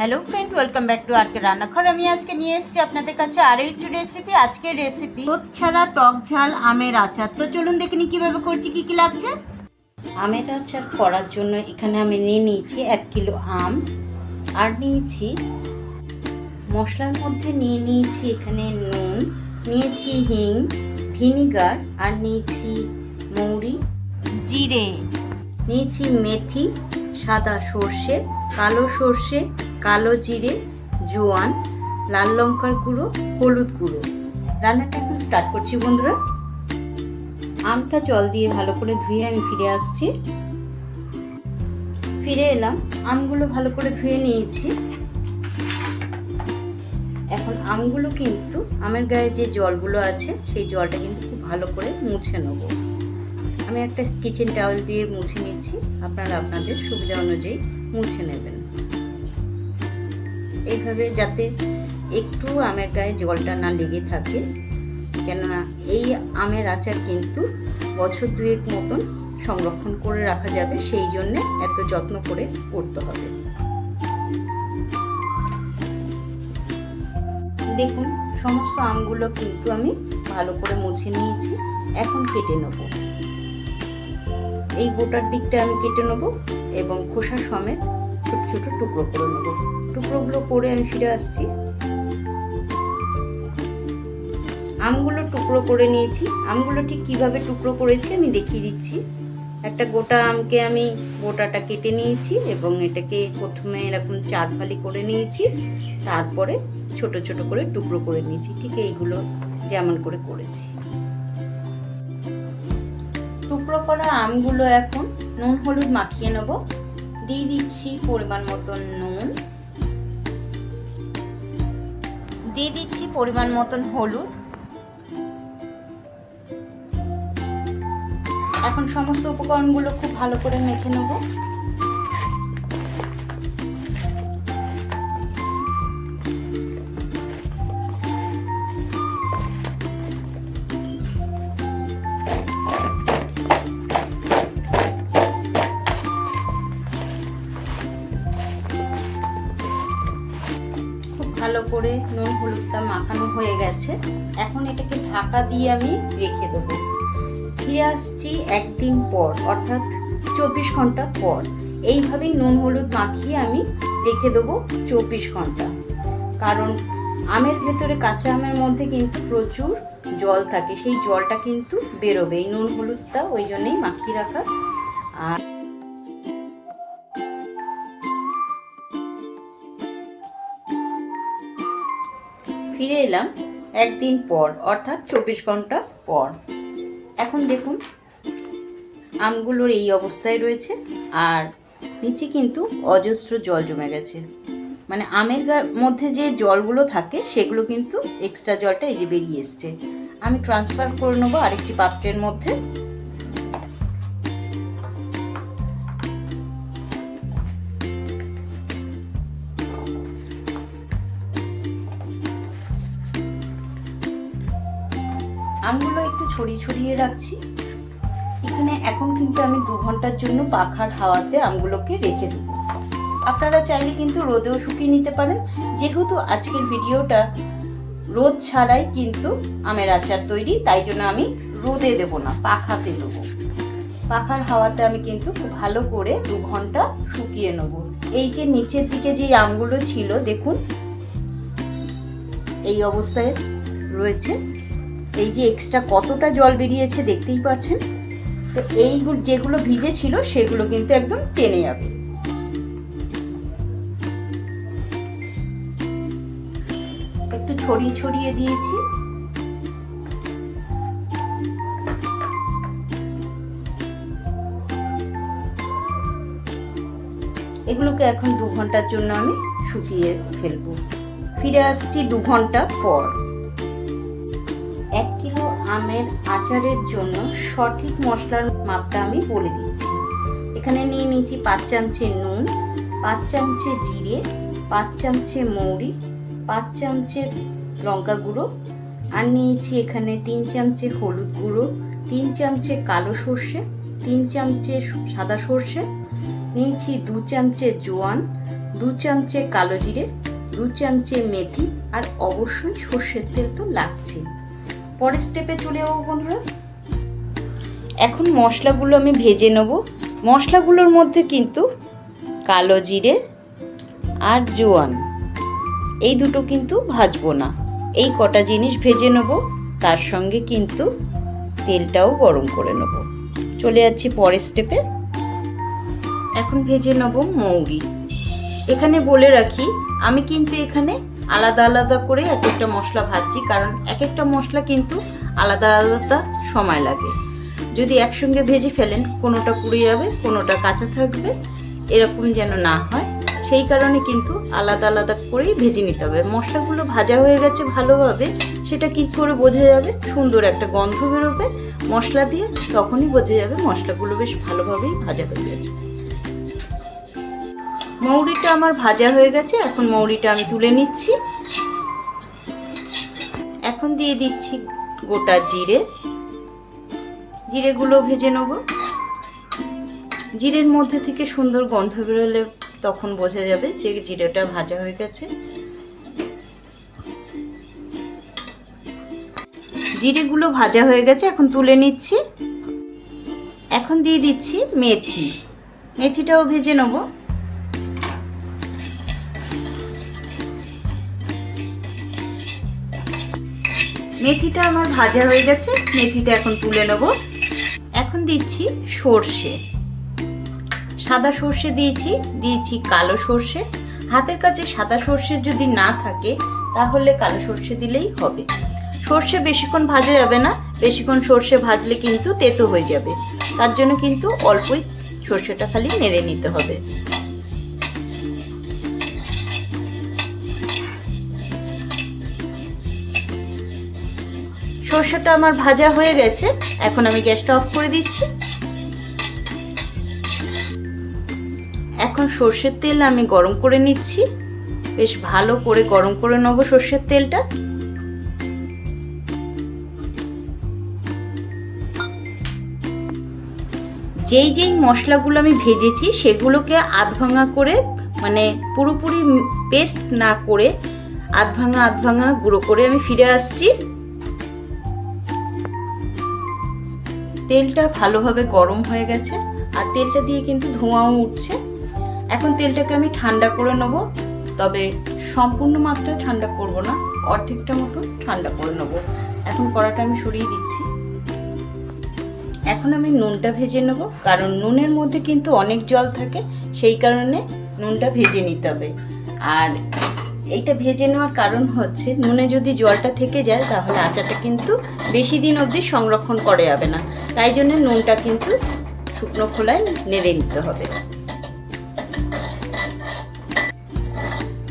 Hello friend welcome back to RK রান্নাঘর আমি আজকে নিয়ে এসেছি আপনাদের কাছে আরও একটি রেসিপি আজকের রেসিপি দুধ ছাড়া টক ঝাল আমের আচার। তো চলুন দেখে নি কীভাবে করছি কী কী লাগছে। আমের আচার করার জন্য এখানে আমি নিয়ে নিয়েছি এক কিলো আম আর নিয়েছি মশলার মধ্যে নিয়ে নিয়েছি এখানে নুন নিয়েছি হিং ভিনিগার আর নিয়েছি মৌরি জিরে। নিয়েছি মেথি সাদা সর্ষে কালো সর্ষে কালো জিরে, জোয়ান, লাল লঙ্কার গুঁড়ো, হলুদ গুঁড়ো। রান্নাটা এখন স্টার্ট করছি বন্ধুরা। আমটা জল দিয়ে ভালো করে ধুয়ে আমি ফিরে আসছি। ফিরে এলাম, আমগুলো ভালো করে ধুয়ে নিয়েছি। এখন আমগুলো কিন্তু আমের গায়ে যে জলগুলো আছে, সেই জলটা কিন্তু খুব ভালো করে মুছে নেব। আমি একটা কিচেন টাওয়েল দিয়ে মুছে নিচ্ছি। আপনারা আপনাদের সুবিধা অনুযায়ী মুছে নেবেন। এইভাবে যাতে একটু আমের গায়ে জলটা না লেগে থাকে। কেননা এই আমের আচার কিন্তু বছর দুয়েক মতন সংরক্ষণ করে রাখা যাবে, সেই জন্য এত যত্ন করে করতে হবে। দেখুন, সমস্ত আমগুলো কিন্তু আমি ভালো করে মুছে নিয়েছি, এখন কেটে নেব। এই বোটার দিকটা আমি কেটে নেব এবং খোসা সমেত ছোট ছোট টুকরো করে নেব। টুকরোগুলো করে আমি ফিরে আসছি। আমগুলো টুকরো করে নিয়েছি। আমগুলো ঠিক কীভাবে টুকরো করেছি আমি দেখিয়ে দিচ্ছি। একটা গোটা আমকে আমি গোটাটা কেটে নিয়েছি এবং এটাকে প্রথমে এরকম চার ফালি করে নিয়েছি। তারপরে ছোট ছোট করে টুকরো করে নিয়েছি। ঠিক এইগুলো যেমন করে করেছি। টুকরো করা আমগুলো এখন নুন, হলুদ মাখিয়ে নেব। দিয়ে দিচ্ছি পরিমাণ মতন নুন। দিয়ে দিচ্ছি পরিমাণ মতন হলুদ। এখন সমস্ত উপকরণগুলো খুব ভালো করে মেখে নেব। ভালো করে নুন হলুদটা মাখানো হয়ে গেছে। এখন এটাকে ঢাকা দিয়ে আমি রেখে দেবো। ফিরে আসছি একদিন পর, অর্থাৎ চব্বিশ ঘণ্টা পর। এইভাবেই নুন হলুদ মাখিয়ে আমি রেখে দেবো চব্বিশ ঘণ্টা। কারণ আমের ভেতরে কাঁচা আমের মধ্যে কিন্তু প্রচুর জল থাকে, সেই জলটা কিন্তু বেরোবে এই নুন হলুদটা, ওই জন্যেই মাখিয়ে রাখা। আর ফিরে এলাম একদিন পর, অর্থাৎ চব্বিশ ঘণ্টা পর। এখন দেখুন, আমগুলোর এই অবস্থায় রয়েছে আর নিচে কিন্তু অজস্র জল জমে গেছে। মানে আমের মধ্যে যে জলগুলো থাকে, সেগুলো কিন্তু এক্সট্রা জলটা এই যে বেরিয়ে এসছে। আমি ট্রান্সফার করে নেব আরেকটি পাত্রের মধ্যে। ছড়িয়ে ছড়িয়ে রাখছি। এখানে এখন কিন্তু আমি দু ঘণ্টার জন্য পাখার হাওয়াতে আমগুলোকে রেখে দেব। আপনারা চাইলে কিন্তু রোদেও শুকিয়ে নিতে পারেন। যেহেতু আজকের ভিডিওটা রোদ ছাড়াই কিন্তু আমের আচার তৈরি, তাই জন্য আমি রোদে দেবো না, পাখাতে দেবো। পাখার হাওয়াতে আমি কিন্তু খুব ভালো করে দু ঘণ্টা শুকিয়ে নেব। এই যে নিচের দিকে যে আমগুলো ছিল, দেখুন, এই অবস্থায় রয়েছে। এই যে এক্সট্রা কতটা জল বেরিয়েছে দেখতেই পাচ্ছেন? তো এইগুলো যেগুলো ভিজে ছিল সেগুলো কিন্তু একদম টেনে যাবে। একটু ছড়িয়ে ছড়িয়ে দিয়েছি। এগুলোকে এখন দু ঘণ্টার জন্য আমি শুকিয়ে ফেলব। ফিরে আসছি দু ঘণ্টা পর। আমের আচারের জন্য সঠিক মশলার মাপটা আমি বলে দিচ্ছি। এখানে নিয়ে নিয়েছি পাঁচ চামচে নুন, পাঁচ চামচে জিরে, পাঁচ চামচে মৌরি, পাঁচ চামচে লঙ্কা গুঁড়ো আর নিয়েছি এখানে তিন চামচে হলুদ গুঁড়ো, তিন চামচে কালো সর্ষে, তিন চামচে সাদা সর্ষে, নিয়েছি দু চামচে জোয়ান, দু চামচে কালো জিরে, দু চামচে মেথি আর অবশ্যই সর্ষের তেল তো লাগছে পরের স্টেপে চলে যাব বন্ধুরা। এখন মশলাগুলো আমি ভেজে নেব। মশলাগুলোর মধ্যে কিন্তু কালো জিরে আর জোয়ান, এই দুটো কিন্তু ভাজবো না। এই কটা জিনিস ভেজে নেব, তার সঙ্গে কিন্তু তেলটাও গরম করে নেব। চলে যাচ্ছি পরের স্টেপে এখন ভেজে নেব মৌরি। এখানে বলে রাখি, আমি কিন্তু এখানে আলাদা আলাদা করে এক একটা মশলা ভাজছি, কারণ এক একটা মশলা কিন্তু আলাদা আলাদা সময় লাগে। যদি একসঙ্গে ভেজে ফেলেন, কোনোটা পুড়ে যাবে, কোনোটা কাঁচা থাকবে, এরকম যেন না হয়, সেই কারণে কিন্তু আলাদা আলাদা করেই ভেজে নিতে হবে। মশলাগুলো ভাজা হয়ে গেছে ভালোভাবে, সেটা কি করে বোঝা যাবে? সুন্দর একটা গন্ধ বেরোবে মশলা দিয়ে, তখনই বোঝা যাবে মশলাগুলো বেশ ভালোভাবেই ভাজা হয়ে গেছে। মৌরিটা আমার ভাজা হয়ে গেছে, এখন মৌরিটা আমি তুলে নিচ্ছি। এখন দিয়ে দিচ্ছি গোটা জিরে। জিরেগুলো ভেজে নেব। জিরের মধ্যে থেকে সুন্দর গন্ধ বেরোলে তখন বোঝা যাবে যে জিরেটা ভাজা হয়ে গেছে। জিরেগুলো ভাজা হয়ে গেছে, এখন তুলে নিচ্ছি। এখন দিয়ে দিচ্ছি মেথি। মেথিটাও ভেজে নেব। মেথিটা আমার ভাজা হয়ে গেছে, মেথিটা এখন তুলে নেব। এখন দিচ্ছি সর্ষে। সাদা সর্ষে দিয়েছি দিয়েছি কালো সর্ষে। হাতের কাছে সাদা সর্ষে যদি না থাকে, তাহলে কালো সর্ষে দিলেই হবে। সর্ষে বেশিক্ষণ ভাজা যাবে না, বেশিক্ষণ সর্ষে ভাজলে কিন্তু তেতো হয়ে যাবে। তার জন্য কিন্তু অল্পই সর্ষেটা খালি নেড়ে নিতে হবে। সর্ষেটা আমার ভাজা হয়ে গেছে। এখন আমি গ্যাসটা অফ করে দিচ্ছি। এখন সর্ষের তেল আমি গরম করে নিচ্ছি। বেশ ভালো করে গরম করে নেব সর্ষের তেলটা। যেই যেই মশলাগুলো আমি ভেজেছি, সেগুলোকে আধ ভাঙা করে মানে পুরোপুরি পেস্ট না করে আধ ভাঙা আধ ভাঙা গুঁড়ো করে আমি ফিরে আসছি। তেলটা ভালোভাবে গরম হয়ে গেছে, আর তেলটা দিয়ে কিন্তু ধোঁয়াও উঠছে। এখন তেলটাকে আমি ঠান্ডা করে নেব, তবে সম্পূর্ণ মাত্রায় ঠান্ডা করব না, অর্ধেকটা মতো ঠান্ডা করে নেব। এখন কড়াটা আমি সরিয়ে দিচ্ছি। এখন আমি নুনটা ভেজে নেব, কারণ নুনের মধ্যে কিন্তু অনেক জল থাকে, সেই কারণে নুনটা ভেজে নিতে হবে। আর এইটা ভেজে নেওয়ার কারণ হচ্ছে, নুনে যদি জলটা থেকে যায়, তাহলে আচারটা কিন্তু বেশি দিন অবধি সংরক্ষণ করা যাবে না। তাই জন্য নুনটা কিন্তু শুকনো খোলায় নেড়ে নিতে হবে।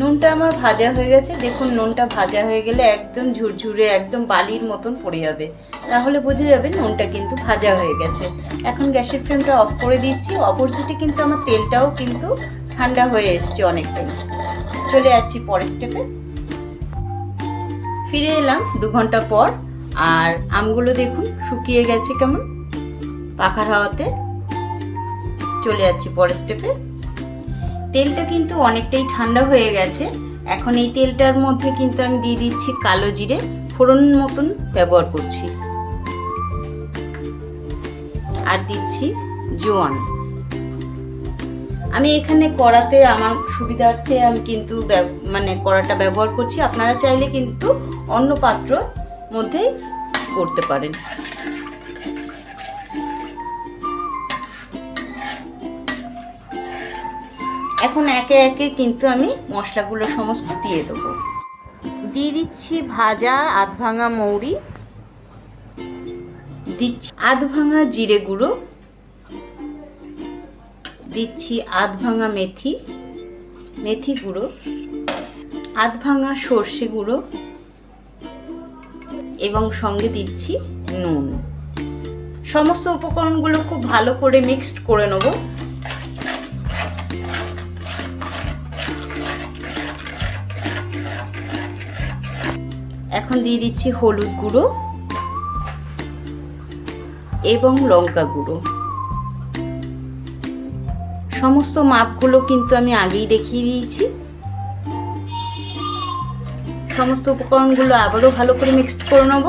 নুনটা আমার ভাজা হয়ে গেছে। দেখুন, নুনটা ভাজা হয়ে গেলে একদম ঝুরঝুরে, একদম বালির মতন পড়ে যাবে। তাহলে বোঝা যাবে নুনটা কিন্তু ভাজা হয়ে গেছে। এখন গ্যাসের ফ্লেমটা অফ করে দিচ্ছি। অপোজিটে কিন্তু আমার তেলটাও কিন্তু ঠান্ডা হয়ে এসছে অনেকটাই। চলে যাচ্ছি পরের স্টেপে ফিরে এলাম দু ঘণ্টা পর। আর আমগুলো দেখুন শুকিয়ে গেছে কেমন। পাখার হাওয়াতে চলে যাচ্ছি পরের স্টেপে তেলটা কিন্তু অনেকটাই ঠান্ডা হয়ে গেছে। এখন এই তেলটার মধ্যে কিন্তু আমি দিয়ে দিচ্ছি কালো জিরে, ফোড়ন মতন ব্যবহার করছি। আর দিচ্ছি জোয়ান। আমি এখানে কড়াতে আমার সুবিধার্থে আমি কিন্তু মানে কড়াটা ব্যবহার করছি। আপনারা চাইলে কিন্তু অন্য পাত্র মধ্যেই করতে পারেন। এখন একে একে কিন্তু আমি মশলাগুলো সমস্ত দিয়ে দেবো। দিয়ে দিচ্ছি ভাজা আধ ভাঙা মৌরি, দিচ্ছি আধ ভাঙা জিরে গুঁড়ো, দিচ্ছি আধ ভাঙা মেথি মেথি গুঁড়ো আধ ভাঙা সর্ষে গুঁড়ো এবং সঙ্গে দিচ্ছি নুন। সমস্ত উপকরণগুলো খুব ভালো করে মিক্সড করে নেব। এখন দিয়ে দিচ্ছি হলুদ গুঁড়ো এবং লঙ্কা গুঁড়ো। সমস্ত মাপগুলো কিন্তু আমি আগেই দেখিয়ে দিয়েছি। সমস্ত উপকরণগুলো আবারও ভালো করে মিক্সড করে নেব।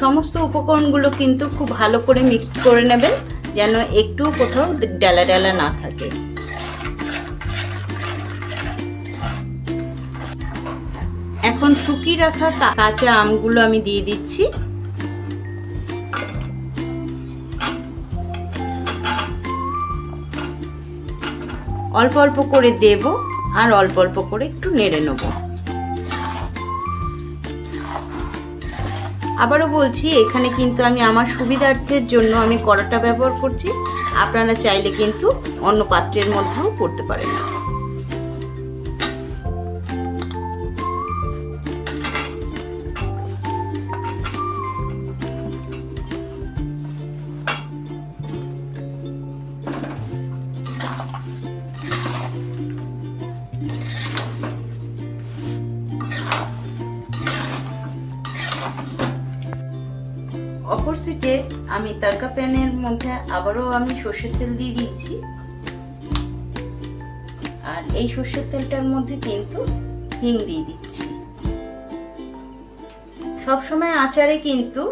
সমস্ত উপকরণগুলো কিন্তু খুব ভালো করে মিক্সড করে নেবেন, যেন একটু কোথাও ডালা ডালা না থাকে। এখন শুকিয়ে রাখা কাঁচা আমগুলো আমি দিয়ে দিচ্ছি। অল্প অল্প করে দেব আর অল্প অল্প করে একটু নেড়ে নেব। আবারও বলছি, এখানে কিন্তু আমি আমার সুবিধার্থের জন্য আমি কড়াটা ব্যবহার করছি। আপনারা চাইলে কিন্তু অন্য পাত্রের মধ্যেও করতে পারেন। সিটে আমি তরকা প্যানের মধ্যে আবারও আমি সর্ষের তেল দিয়ে দিয়েছি আর এই সর্ষের তেলটার মধ্যে কিন্তু হিং দিয়ে দিচ্ছি। সবসময় আচারে কিন্তু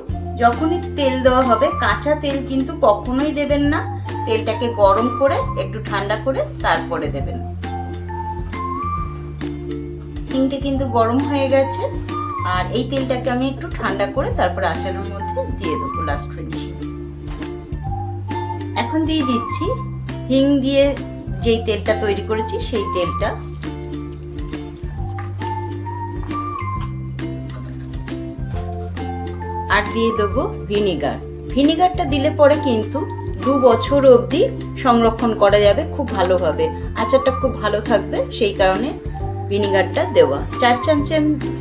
যখনই তেল দেওয়া হবে, কাঁচা তেল কিন্তু কখনোই দেবেন না। তেলটাকে গরম করে, একটু ঠান্ডা করে তারপরে দেবেন। হিংটা কিন্তু গরম হয়ে গেছে। আর এই তেলটাকে আমি একটু ঠান্ডা করে তারপর আচারের মধ্যে দিয়ে দেবো লাস্ট ফিনিশিং এখন দিয়ে দিচ্ছি হিং দিয়ে যেই তেলটা তৈরি করেছি, সেই তেলটা। আর দিয়ে দেবো ভিনিগার। ভিনিগারটা দিলে পরে কিন্তু দু বছর অবধি সংরক্ষণ করা যাবে, খুব ভালোভাবে আচারটা খুব ভালো থাকবে, সেই কারণে ভিনিগারটা দেওয়া। চার চামচে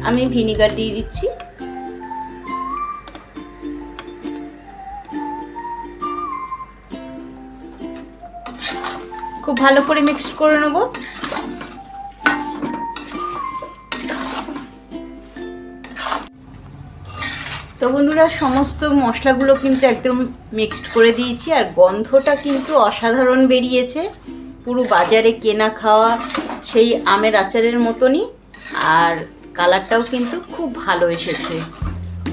আমি ভিনিগার দিয়ে দিচ্ছি। খুব ভালো করে মিক্সড করে নেব। তো বন্ধুরা, সমস্ত মশলাগুলো কিন্তু একদম মিক্সড করে দিয়েছি, আর গন্ধটা কিন্তু অসাধারণ বেরিয়েছে। পুরো বাজারে কেনা খাওয়া সেই আমের আচারের মতনই, আর কালারটাও কিন্তু খুব ভালো এসেছে।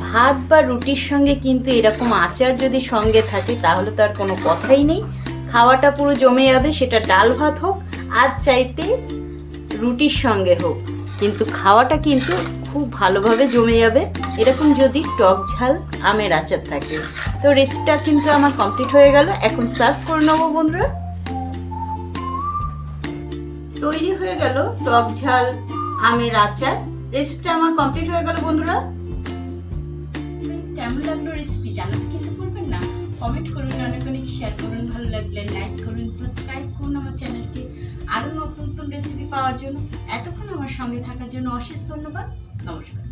ভাত বা রুটির সঙ্গে কিন্তু এরকম আচার যদি সঙ্গে থাকে, তাহলে তো আর কোনো কথাই নেই। খাওয়াটা পুরো জমে যাবে, সেটা ডাল ভাত হোক, আর চাইতে রুটির সঙ্গে হোক। কিন্তু খাওয়াটা কিন্তু খুব ভালোভাবে জমে যাবে। এরকম যদি টক ঝাল আমের আচার থাকে। তো রেসিপিটা কিন্তু আমার কমপ্লিট হয়ে গেল। এখন সার্ভ করে নেব বন্ধুরা। তৈরি হয়ে গেল টক ঝাল আমের আচার। রেসিপিটা আমার কমপ্লিট হয়ে গেল বন্ধুরা। কেমন লাগল রেসিপি জানাতে কমেন্ট করুন অনেক অনেক শেয়ার করুন, ভালো লাগলে লাইক করুন সাবস্ক্রাইব করুন আমার চ্যানেলকে আরও নতুন নতুন রেসিপি পাওয়ার জন্য, এতক্ষণ আমার সঙ্গে থাকার জন্য অশেষ ধন্যবাদ, নমস্কার।